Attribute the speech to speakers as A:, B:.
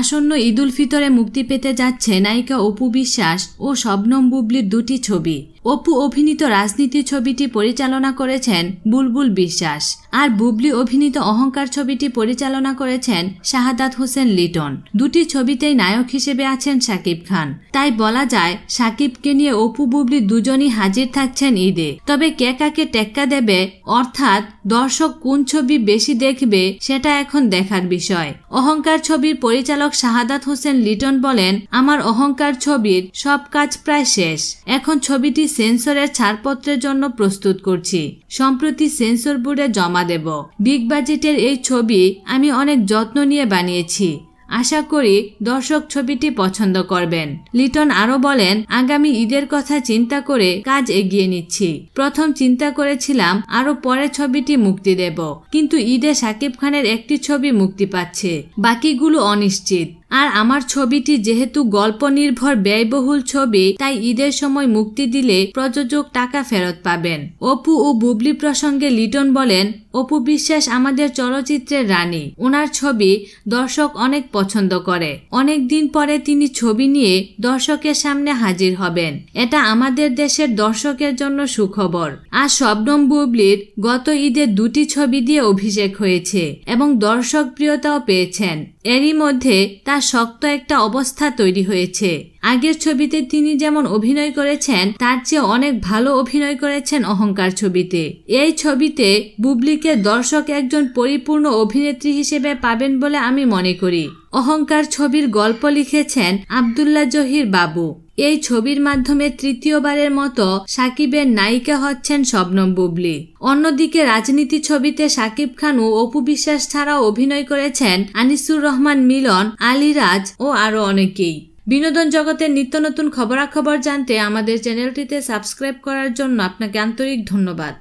A: আসন্ন ঈদুল ফিতরে মুক্তি পেতে যাচ্ছে নায়িকা অপু বিশ্বাস ও শবনম বুবলির দুটি ছবি। অপু অভিনীত রাজনীতি ছবিটি পরিচালনা করেছেন বুলবুল বিশ্বাস আর বুবলি অভিনীত অহংকার ছবিটি পরিচালনা করেছেন শাহাদাত হোসেন লিটন। দুটি ছবিতেই নায়ক হিসেবে আছেন শাকিব খান। তাই বলা যায়, শাকিবকে নিয়ে অপু বুবলি দুজনই হাজির থাকছেন ঈদে। তবে কে কাকে টেক্কা দেবে, অর্থাৎ দর্শক কোন ছবি বেশি দেখবে, সেটা এখন দেখার বিষয়। অহংকার ছবির পরিচালক শাহাদাত হোসেন লিটন বলেন, আমার অহংকার ছবির সব কাজ প্রায় শেষ। এখন ছবিটি সেন্সরের ছাড়পত্রের জন্য প্রস্তুত করছি। সম্প্রতি সেন্সর বোর্ডে জমা দেব। বিগ বাজেটের এই ছবি আমি অনেক যত্ন নিয়ে বানিয়েছি। আশা করি দর্শক ছবিটি পছন্দ করবেন। লিটন আরও বলেন, আগামী ঈদের কথা চিন্তা করে কাজ এগিয়ে নিচ্ছি। প্রথম চিন্তা করেছিলাম, আরও পরে ছবিটি মুক্তি দেব। কিন্তু ঈদে সাকিব খানের একটি ছবি মুক্তি পাচ্ছে। বাকিগুলো অনিশ্চিত। আর আমার ছবিটি যেহেতু গল্প নির্ভর ব্যয়বহুল ছবি, তাই ঈদের সময় মুক্তি দিলে প্রযোজক টাকা ফেরত পাবেন। অপু ও বুবলি প্রসঙ্গে লিটন বলেন, অপু বিশ্বাস আমাদের চলচ্চিত্রের রানী। ওনার ছবি দর্শক অনেক পছন্দ করে। অনেক দিন পরে তিনি ছবি নিয়ে দর্শকের সামনে হাজির হবেন। এটা আমাদের দেশের দর্শকের জন্য সুখবর। আর শবনম বুবলির গত ঈদে দুটি ছবি দিয়ে অভিষেক হয়েছে এবং দর্শক প্রিয়তাও পেয়েছেন। এরই মধ্যে তার শক্ত একটা অবস্থা তৈরি হয়েছে। আগের ছবিতে তিনি যেমন অভিনয় করেছেন, তার চেয়ে অনেক ভালো অভিনয় করেছেন অহংকার ছবিতে। এই ছবিতে বুবলিকে দর্শক একজন পরিপূর্ণ অভিনেত্রী হিসেবে পাবেন বলে আমি মনে করি। অহংকার ছবির গল্প লিখেছেন আবদুল্লাহ জহির বাবু। এই ছবির মাধ্যমে তৃতীয়বারের মতো সাকিবের নায়িকা হচ্ছেন শবনম বুবলি। অন্যদিকে রাজনীতি ছবিতে সাকিব খান ও অপু বিশ্বাস ছাড়াও অভিনয় করেছেন আনিসুর রহমান মিলন আলিরাজ ও আরও অনেকেই। বিনোদন জগতের নিত্য নতুন খবরাখবর জানতে আমাদের চ্যানেলটিতে সাবস্ক্রাইব করার জন্য আপনাকে আন্তরিক ধন্যবাদ।